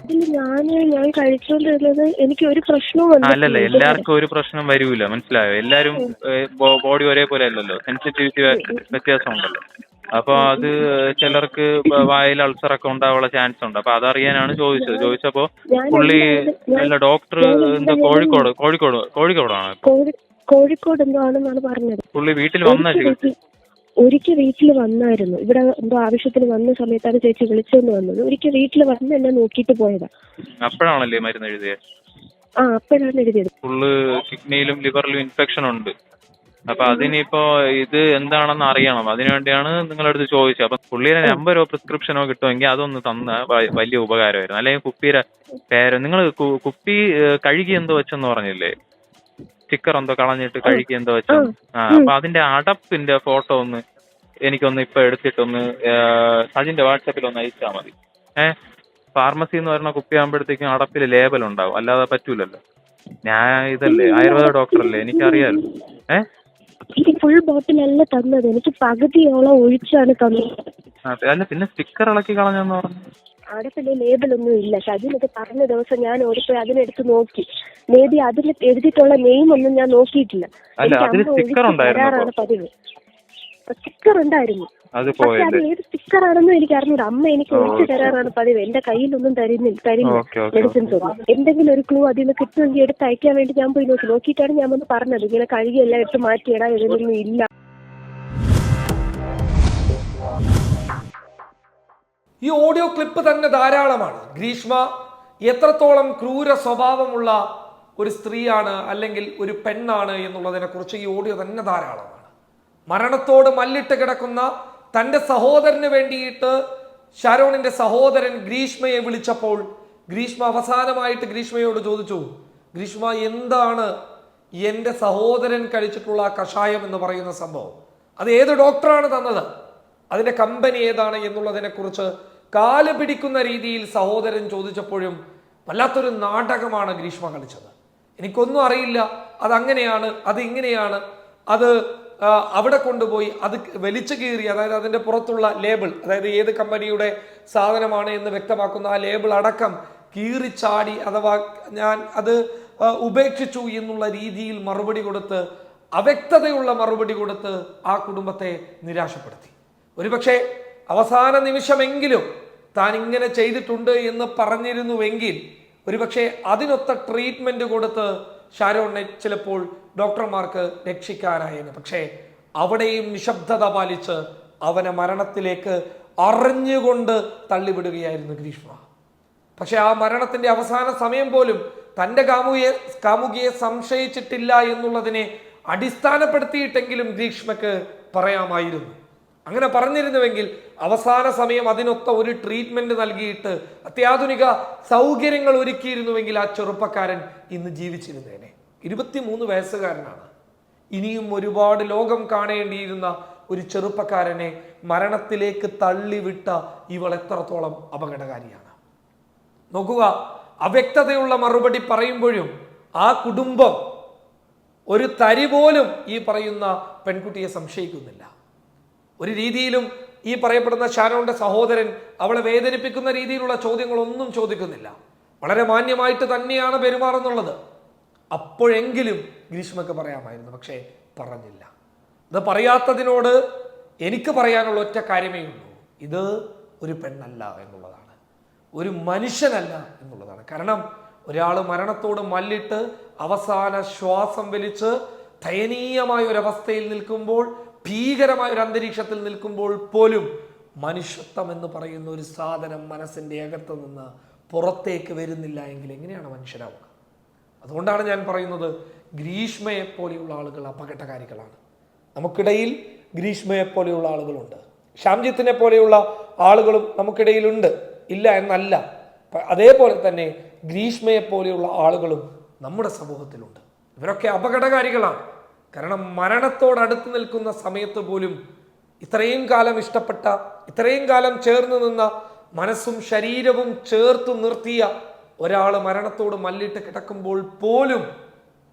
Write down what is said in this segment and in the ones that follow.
ഇതിൽ ഞാൻ ഞാൻ കഴിച്ചുകൊണ്ടിരുന്നത് എനിക്ക് ഒരു പ്രശ്നവും അല്ലല്ല വന്നിട്ടില്ല. എല്ലാവർക്കും ഒരു പ്രശ്നം വരൂല മനസ്സിലായോ? എല്ലാരും ബോഡി ഒരേപോലെ അല്ലല്ലോ സെൻസിറ്റിവിറ്റി വ്യത്യാസം ഉണ്ടല്ലോ. അപ്പൊ അത് ചിലർക്ക് വായിൽ അൾസർ ഒക്കെ ഉണ്ടാവാനുള്ള ചാൻസ് ഉണ്ട്. അപ്പൊ അതറിയാനാണ് ചോദിച്ചത്. ചോദിച്ചപ്പോ ഞാൻ പുള്ളി എന്തായാലും- അല്ല ഡോക്ടർ എന്താ കോഴിക്കോട് കോഴിക്കോട് കോഴിക്കോടാണ് കോഴി കോഴിക്കോട് എന്തോ ആണെന്നാണ് പറഞ്ഞത്. പുള്ളി വീട്ടിൽ വന്ന ചികിത്സ ഒരിക്കൽ വീട്ടിൽ വന്നായിരുന്നു. ഇവിടെ എന്തോ ആവശ്യത്തിന് വന്ന സമയത്താണ് ചേച്ചി വിളിച്ചോണ്ട് വന്നത്. ഒരിക്കൽ വീട്ടിൽ വന്ന് എന്നെ നോക്കിയിട്ട് പോയതാ. അപ്പോഴാണല്ലേ മരുന്ന് എഴുതിയത് ആ അപ്പോഴാണ് എഴുതിയത്. ഫുള്ള് കിഡ്നിയിലും ലിവറിലും ഇൻഫെക്ഷൻ ഉണ്ട്. അപ്പൊ അതിനിപ്പോ ഇത് എന്താണെന്ന് അറിയണം. അതിനുവേണ്ടിയാണ് നിങ്ങളടുത്ത് ചോദിച്ചത്. അപ്പൊ പുള്ളിയുടെ നമ്പരോ പ്രിസ്ക്രിപ്ഷനോ കിട്ടുമെങ്കിൽ അതൊന്ന് തന്ന വലിയ ഉപകാരമായിരുന്നു. അല്ലെങ്കിൽ കുപ്പിയുടെ പേരോ നിങ്ങൾ കുപ്പി കഴുകി എന്തോ വെച്ചെന്ന് പറഞ്ഞില്ലേ? സ്റ്റിക്കർ എന്തോ കളഞ്ഞിട്ട് കഴുകി എന്തോ വെച്ചു. ആ. അപ്പൊ അതിന്റെ അടപ്പിന്റെ ഫോട്ടോ ഒന്ന് എനിക്കൊന്ന് ഇപ്പൊ എടുത്തിട്ടൊന്ന് സജിന്റെ വാട്സാപ്പിൽ ഒന്ന് അയച്ചാൽ മതി. ഏഹ് ഫാർമസി എന്ന് പറയുന്ന കുപ്പിയാകുമ്പോഴത്തേക്കും അടപ്പിൽ ലേബൽ ഉണ്ടാവും. അല്ലാതെ പറ്റൂലല്ലോ. ഞാൻ ഇതല്ലേ ആയുർവേദ ഡോക്ടറല്ലേ എനിക്കറിയാലോ. ഏഹ് എനിക്ക് ഫുൾ ബോട്ടിലല്ല തന്നത്. എനിക്ക് പകുതിയോളം ഒഴിച്ചാണ് തന്നത്. അല്ല പിന്നെ സ്റ്റിക്കർ ഇളക്കി കളഞ്ഞെന്ന് പറഞ്ഞു. അവിടെ പിന്നെ ലേബിളൊന്നും ഇല്ല സജിനൊക്കെ പറഞ്ഞ ദിവസം ഞാൻ ഓടിപ്പോയി അതിനെടുത്ത് നോക്കി. മേ ബി അതിൽ എഴുതിയിട്ടുള്ള നെയിം ഒന്നും ഞാൻ നോക്കിയിട്ടില്ല. എനിക്ക് അമ്മ ഒഴിച്ച് തരാറാണ് പതിവ്. സ്റ്റിക്കർ ഉണ്ടായിരുന്നു. അത് പക്ഷെ അത് ഏത് സ്റ്റിക്കർ ആണെന്നും എനിക്ക് അറിഞ്ഞില്ല അമ്മ എനിക്ക് ഒഴിച്ചു തരാറാണ് പതിവ്. എന്റെ കയ്യിലൊന്നും തരുന്നില്ല ഓക്കെ മെഡിസിൻസ് ഒന്നും. എന്തെങ്കിലും ഒരു ക്ലൂ അതിൽ നിന്ന് കിട്ടുമെങ്കിൽ എടുത്ത് അയക്കാൻ വേണ്ടി ഞാൻ പോയി നോക്കി. നോക്കിയിട്ടാണ് ഞാൻ വന്ന് പറഞ്ഞത്. ഇങ്ങനെ കഴുകി എല്ലാം എടുത്ത് മാറ്റിയിടാ ഇതിലൊന്നും ഇല്ല. ഈ ഓഡിയോ ക്ലിപ്പ് തന്നെ ധാരാളമാണ്. ഗ്രീഷ്മ എത്രത്തോളം ക്രൂര സ്വഭാവമുള്ള ഒരു സ്ത്രീയാണ് അല്ലെങ്കിൽ ഒരു പെണ്ണാണ് എന്നുള്ളതിനെ കുറിച്ച് ഈ ഓഡിയോ തന്നെ ധാരാളമാണ്. മരണത്തോട് മല്ലിട്ട് കിടക്കുന്ന തന്റെ സഹോദരന് വേണ്ടിയിട്ട് ഷാരോണിന്റെ സഹോദരൻ ഗ്രീഷ്മയെ വിളിച്ചപ്പോൾ ഗ്രീഷ്മ അവസാനമായിട്ട് ഗ്രീഷ്മയോട് ചോദിച്ചു ഗ്രീഷ്മ എന്താണ് എന്റെ സഹോദരൻ കഴിച്ചിട്ടുള്ള കഷായം എന്ന് പറയുന്ന സംഭവം? അത് ഏത് ഡോക്ടറാണ് തന്നത്? അതിന്റെ കമ്പനി ഏതാണ് എന്നുള്ളതിനെ കുറിച്ച് കാൽ പിടിക്കുന്ന രീതിയിൽ സഹോദരൻ ചോദിച്ചപ്പോഴും വല്ലാത്തൊരു നാടകമാണ് ഗ്രീഷ്മ കളിച്ചത് എനിക്കൊന്നും അറിയില്ല അതങ്ങനെയാണ് അത് ഇങ്ങനെയാണ് അത് അവിടെ കൊണ്ടുപോയി അത് വലിച്ചു കീറി അതായത് അതിന്റെ പുറത്തുള്ള ലേബിൾ അതായത് ഏത് കമ്പനിയുടെ സാധനമാണ് എന്ന് വ്യക്തമാക്കുന്ന ആ ലേബിൾ അടക്കം കീറിച്ചാടി അഥവാ ഞാൻ അത് ഉപേക്ഷിച്ചു എന്നുള്ള രീതിയിൽ മറുപടി കൊടുത്ത് അവ്യക്തതയുള്ള മറുപടി കൊടുത്ത് ആ കുടുംബത്തെ നിരാശപ്പെടുത്തി. ഒരുപക്ഷെ അവസാന നിമിഷമെങ്കിലും താൻ ഇങ്ങനെ ചെയ്തിട്ടുണ്ട് എന്ന് പറഞ്ഞിരുന്നുവെങ്കിൽ ഒരുപക്ഷെ അതിനൊത്ത ട്രീറ്റ്മെന്റ് കൊടുത്ത് ഷാരോണിനെ ചിലപ്പോൾ ഡോക്ടർമാർക്ക് രക്ഷിക്കാനായേനെ. പക്ഷേ അവിടെയും നിശബ്ദത പാലിച്ച് അവനെ മരണത്തിലേക്ക് അറിഞ്ഞുകൊണ്ട് തള്ളിവിടുകയായിരുന്നു ഗ്രീഷ്മ. പക്ഷെ ആ മരണത്തിന്റെ അവസാന സമയം പോലും തന്റെ കാമുകിയെ കാമുകിയെ സംശയിച്ചിട്ടില്ല എന്നുള്ളതിനെ അടിസ്ഥാനപ്പെടുത്തിയിട്ടെങ്കിലും ഗ്രീഷ്മക്ക് പറയാമായിരുന്നു. അങ്ങനെ പറഞ്ഞിരുന്നുവെങ്കിൽ അവസാന സമയം അതിനൊത്ത ഒരു ട്രീറ്റ്മെന്റ് നൽകിയിട്ട് അത്യാധുനിക സൗകര്യങ്ങൾ ഒരുക്കിയിരുന്നുവെങ്കിൽ ആ ചെറുപ്പക്കാരൻ ഇന്ന് ജീവിച്ചിരുന്നേനെ. ഇരുപത്തിമൂന്ന് വയസ്സുകാരനാണ്. ഇനിയും ഒരുപാട് ലോകം കാണേണ്ടിയിരുന്ന ഒരു ചെറുപ്പക്കാരനെ മരണത്തിലേക്ക് തള്ളിവിട്ട ഇവൾ എത്രത്തോളം അപകടകാരിയാണ്. നോക്കുക അവ്യക്തതയുള്ള മറുപടി പറയുമ്പോഴും ആ കുടുംബം ഒരു തരി പോലും ഈ പറയുന്ന പെൺകുട്ടിയെ സംശയിക്കുന്നില്ല. ഒരു രീതിയിലും ഈ പറയപ്പെടുന്ന ഷാരോന്റെ സഹോദരൻ അവളെ വേദനിപ്പിക്കുന്ന രീതിയിലുള്ള ചോദ്യങ്ങളൊന്നും ചോദിക്കുന്നില്ല. വളരെ മാന്യമായിട്ട് തന്നെയാണ് പെരുമാറുന്നുള്ളത്. അപ്പോഴെങ്കിലും ഗ്രീഷ്മക്ക് പറയാമായിരുന്നു പക്ഷേ പറഞ്ഞില്ല. ഇത് പറയാത്തതിനോട് എനിക്ക് പറയാനുള്ള ഒറ്റ കാര്യമേ ഉള്ളൂ. ഇത് ഒരു പെണ്ണല്ല എന്നുള്ളതാണ്. ഒരു മനുഷ്യനല്ല എന്നുള്ളതാണ്. കാരണം ഒരാൾ മരണത്തോട് മല്ലിട്ട് അവസാന ശ്വാസം വലിച്ച് ദയനീയമായ ഒരവസ്ഥയിൽ നിൽക്കുമ്പോൾ ഭീകരമായ ഒരു അന്തരീക്ഷത്തിൽ നിൽക്കുമ്പോൾ പോലും മനുഷ്യത്വം എന്ന് പറയുന്ന ഒരു സാധനം മനസ്സിന്റെ അകത്ത് നിന്ന് പുറത്തേക്ക് വരുന്നില്ല എങ്കിൽ എങ്ങനെയാണ് മനുഷ്യരാവുക? അതുകൊണ്ടാണ് ഞാൻ പറയുന്നത് ഗ്രീഷ്മയെ പോലെയുള്ള ആളുകൾ അപകടകാരികളാണ്. നമുക്കിടയിൽ ഗ്രീഷ്മയെ പോലെയുള്ള ആളുകളുണ്ട്. ശ്യാംജിത്തിനെ പോലെയുള്ള ആളുകളും നമുക്കിടയിലുണ്ട്. ഇല്ല എന്നല്ല. അതേപോലെ തന്നെ ഗ്രീഷ്മയെ പോലെയുള്ള ആളുകളും നമ്മുടെ സമൂഹത്തിലുണ്ട്. ഇവരൊക്കെ അപകടകാരികളാണ്. കാരണം മരണത്തോടടുത്ത് നിൽക്കുന്ന സമയത്ത് പോലും ഇത്രയും കാലം ഇഷ്ടപ്പെട്ട ഇത്രയും കാലം ചേർന്ന് നിന്ന മനസ്സും ശരീരവും ചേർത്ത് നിർത്തിയ ഒരാൾ മരണത്തോട് മല്ലിട്ട് കിടക്കുമ്പോൾ പോലും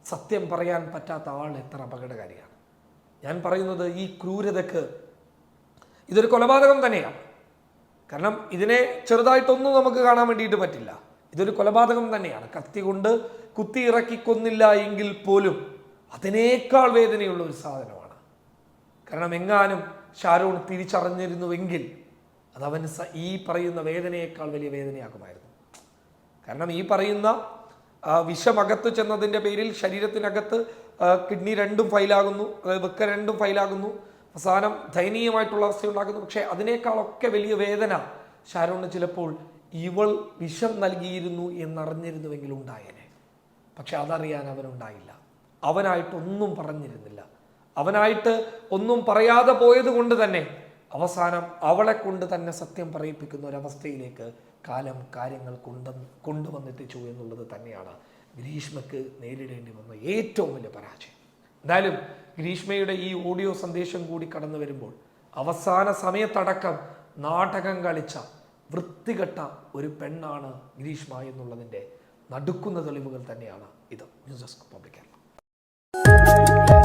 സത്യം പറയാൻ പറ്റാത്ത ആൾ എത്ര അപകടകാരിയാണ്. ഞാൻ പറയുന്നത് ഈ ക്രൂരതക്ക് ഇതൊരു കൊലപാതകം തന്നെയാണ്. കാരണം ഇതിനെ ചെറുതായിട്ടൊന്നും നമുക്ക് കാണാൻ വേണ്ടിയിട്ട് പറ്റില്ല. ഇതൊരു കൊലപാതകം തന്നെയാണ്. കത്തി കൊണ്ട് കുത്തി ഇറക്കിക്കൊന്നില്ല എങ്കിൽ പോലും അതിനേക്കാൾ വേദനയുള്ള ഒരു സാധനമാണ്. കാരണം എങ്ങാനും ഷാരൂൺ തിരിച്ചറിഞ്ഞിരുന്നുവെങ്കിൽ അത് സ- ഈ പറയുന്ന വേദനയേക്കാൾ വലിയ വേദനയാകുമായിരുന്നു. കാരണം ഈ പറയുന്ന വിഷമകത്ത് ചെന്നതിന്റെ പേരിൽ ശരീരത്തിനകത്ത് കിഡ്നി രണ്ടും ഫൈലാകുന്നു അതായത് വെക്ക രണ്ടും ഫൈലാകുന്നു അവസാനം ദയനീയമായിട്ടുള്ള അവസ്ഥയുണ്ടാകുന്നു. പക്ഷേ അതിനേക്കാളൊക്കെ വലിയ വേദന ഷാരോണ് ചിലപ്പോൾ ഇവൾ വിഷം നൽകിയിരുന്നു എന്നറിഞ്ഞിരുന്നുവെങ്കിൽ ഉണ്ടായേനെ. പക്ഷെ അതറിയാൻ അവനുണ്ടായില്ല. അവനായിട്ടൊന്നും പറഞ്ഞിരുന്നില്ല. അവനായിട്ട് ഒന്നും പറയാതെ പോയത് കൊണ്ട് തന്നെ അവസാനം അവളെ കൊണ്ട് തന്നെ സത്യം പറയിപ്പിക്കുന്ന ഒരവസ്ഥയിലേക്ക് കാലം കാര്യങ്ങൾ കൊണ്ട കൊണ്ടുവന്നെത്തിച്ചു എന്നുള്ളത് തന്നെയാണ് ഗ്രീഷ്മക്ക് നേരിടേണ്ടി വന്ന ഏറ്റവും വലിയ പരാജയം. എന്തായാലും ഗ്രീഷ്മയുടെ ഈ ഓഡിയോ സന്ദേശം കൂടി കടന്നു വരുമ്പോൾ അവസാന സമയത്തടക്കം നാടകം കളിച്ച വൃത്തികെട്ട ഒരു പെണ്ണാണ് ഗ്രീഷ്മ എന്നുള്ളതിന്റെ നടുക്കുന്ന തെളിവുകൾ തന്നെയാണ് ഇത്. News desk public Kerala.